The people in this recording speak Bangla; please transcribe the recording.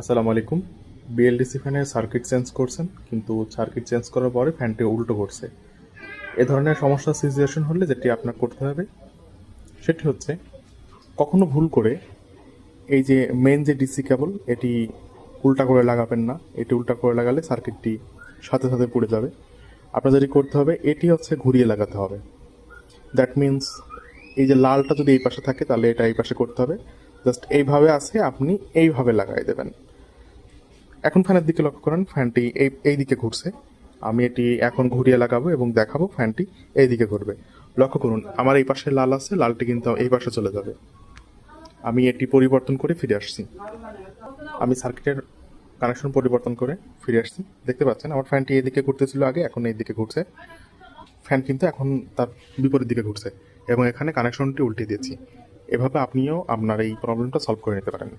আসসালামু আলাইকুম। বিএলডিসি ফ্যানের সার্কিট চেঞ্জ করছেন, কিন্তু সার্কিট চেঞ্জ করার পরে ফ্যানটি উল্টো করছে। এ ধরনের সমস্যা সিচুয়েশন হলে যেটি আপনার করতে হবে, সেটি হচ্ছে কখনো ভুল করে এই যে মেন যে ডিসি কেবল এটি উল্টা করে লাগাবেন না। এটি উল্টা করে লাগালে সার্কিটটি সাথে সাথে পড়ে যাবে। আপনার যেটি করতে হবে, এটি হচ্ছে ঘুরিয়ে লাগাতে হবে। দ্যাট মিন্স এই যে লালটা যদি এই পাশে থাকে, তাহলে এটা এই পাশে করতে হবে। জাস্ট এইভাবে আছে, আপনি এইভাবে লাগাই দেবেন। এখন ফ্যানের দিকে লক্ষ্য করেন, ফ্যানটি এই এই দিকে ঘুরছে। আমি এটি এখন ঘুরিয়ে লাগাবো এবং দেখাবো, ফ্যানটি এই দিকে ঘুরবে। লক্ষ্য করুন, আমার এই পাশে লাল আছে, লালটি কিন্তু এই পাশে চলে যাবে। আমি এটি পরিবর্তন করে ফিরে আসছি। আমি সার্কিটের কানেকশন পরিবর্তন করে ফিরে আসছি। দেখতে পাচ্ছেন, আমার ফ্যানটি এদিকে ঘুরতেছিল আগে, এখন এই দিকে ঘুরছে। ফ্যান কিন্তু এখন তার বিপরীত দিকে ঘুরছে এবং এখানে কানেকশনটি উল্টে দিয়েছি। এভাবে আপনিও আপনার এই প্রবলেমটা সলভ করে নিতে পারেন।